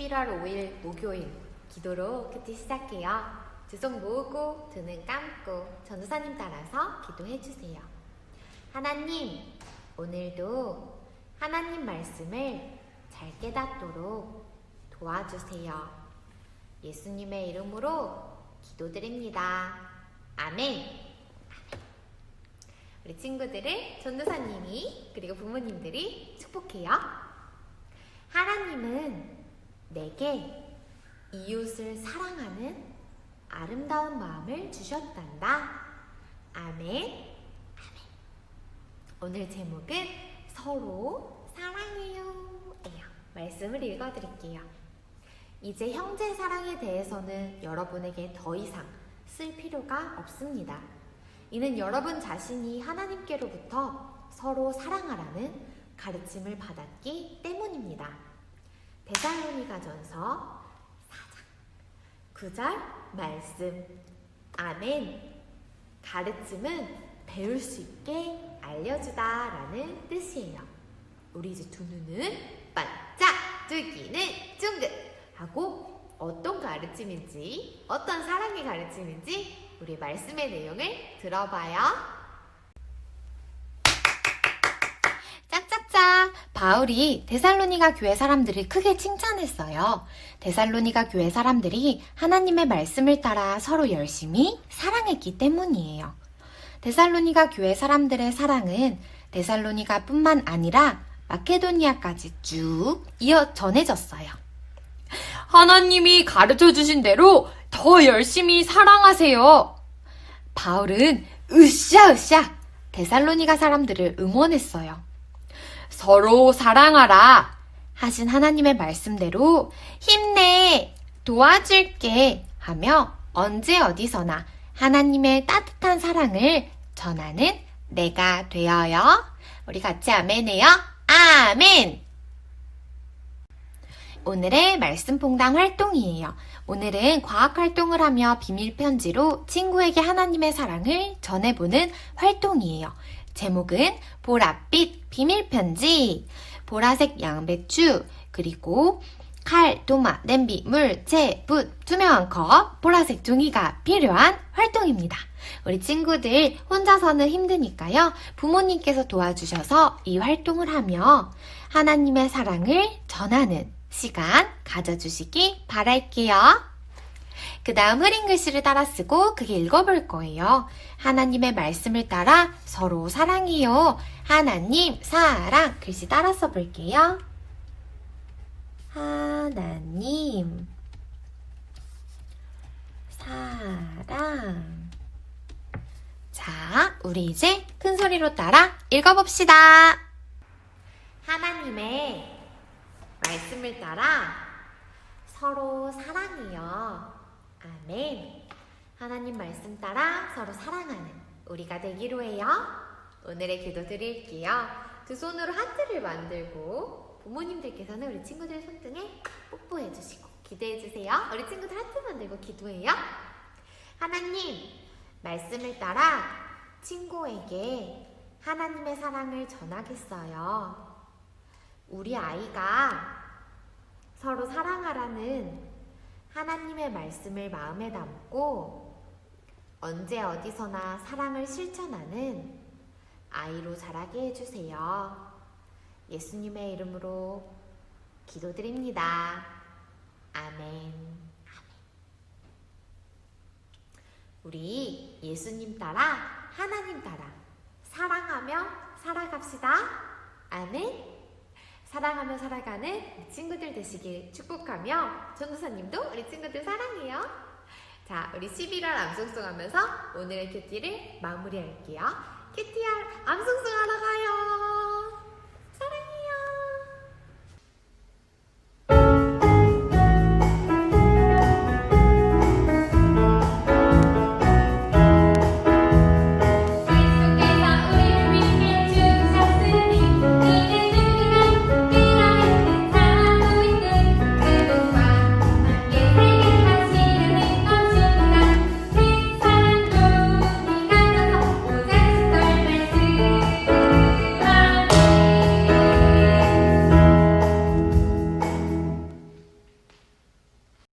11월 5일 목요일 기도로 큐티 시작해요. 두 손 모으고 두 눈 감고 전도사님 따라서 기도해 주세요. 하나님, 오늘도 하나님 말씀을 잘 깨닫도록 도와주세요. 예수님의 이름으로 기도드립니다. 아멘. 우리 친구들을 전도사님이 그리고 부모님들이 축복해요. 하나님은 내게 이웃을 사랑하는 아름다운 마음을 주셨단다. 아멘. 아멘. 오늘 제목은 서로 사랑해요. 예요. 말씀을 읽어드릴게요. 이제 형제 사랑에 대해서는 여러분에게 더 이상 쓸 필요가 없습니다. 이는 여러분 자신이 하나님께로부터 서로 사랑하라는 가르침을 받았기 때문입니다. 데살로니가전서 4장 9절 말씀 아멘 가르침은 배울 수 있게 알려주다 라는 뜻이에요. 우리 이제 두 눈을 반짝 뜨기는 쫑긋 하고 어떤 가르침인지 어떤 사랑의 가르침인지 우리 말씀의 내용을 들어봐요. 짝짝짝 바울이 데살로니가 교회 사람들을 크게 칭찬했어요. 데살로니가 교회 사람들이 하나님의 말씀을 따라 서로 열심히 사랑했기 때문이에요. 데살로니가 교회 사람들의 사랑은 데살로니가뿐만 아니라 마케도니아까지 쭉 이어 전해졌어요. 하나님이 가르쳐 주신 대로 더 열심히 사랑하세요. 바울은 으쌰으쌰 데살로니가 사람들을 응원했어요. 서로 사랑하라. 하신 하나님의 말씀대로 힘내, 도와줄게 하며 언제 어디서나 하나님의 따뜻한 사랑을 전하는 내가 되어요. 우리 같이 아멘해요. 아멘! 오늘의 말씀 퐁당 활동이에요. 오늘은 과학 활동을 하며 비밀 편지로 친구에게 하나님의 사랑을 전해보는 활동이에요. 제목은 보랏빛 비밀 편지. 보라색 양배추, 그리고 칼, 도마, 냄비, 물, 재, 붓, 투명한 컵, 보라색 종이가 필요한 활동입니다. 우리 친구들 혼자서는 힘드니까요. 부모님께서 도와주셔서 이 활동을 하며 하나님의 사랑을 전하는 시간 가져주시기 바랄게요. 그 다음 흐린 글씨를 따라 쓰고 그게 읽어볼 거예요. 하나님의 말씀을 따라 서로 사랑해요. 하나님, 사랑. 글씨 따라 써볼게요. 하나님, 사랑. 자, 우리 이제 큰 소리로 따라 읽어봅시다. 하나님의 말씀을 따라 서로 사랑해요. 아멘. 하나님 말씀 따라 서로 사랑하는 우리가 되기로 해요. 오늘의 기도 드릴게요. 두 손으로 하트를 만들고 부모님들께서는 우리 친구들 손등에 뽀뽀해 주시고 기도해 주세요. 우리 친구들 하트 만들고 기도해요. 하나님 말씀을 따라 친구에게 하나님의 사랑을 전하겠어요. 우리 아이가 서로 사랑하라는 하나님의 말씀을 마음에 담고 언제 어디서나 사랑을 실천하는 아이로 자라게 해주세요. 예수님의 이름으로 기도드립니다. 아멘. 우리 예수님 따라 하나님 따라 사랑하며 살아갑시다. 아멘. 사랑하며 살아가는 친구들 되시길 축복하며 전도사님도 우리 친구들 사랑해요. 자, 우리 11월 암송송 하면서 오늘의 큐티를 마무리할게요. 큐티야, 암송송 하러 가요.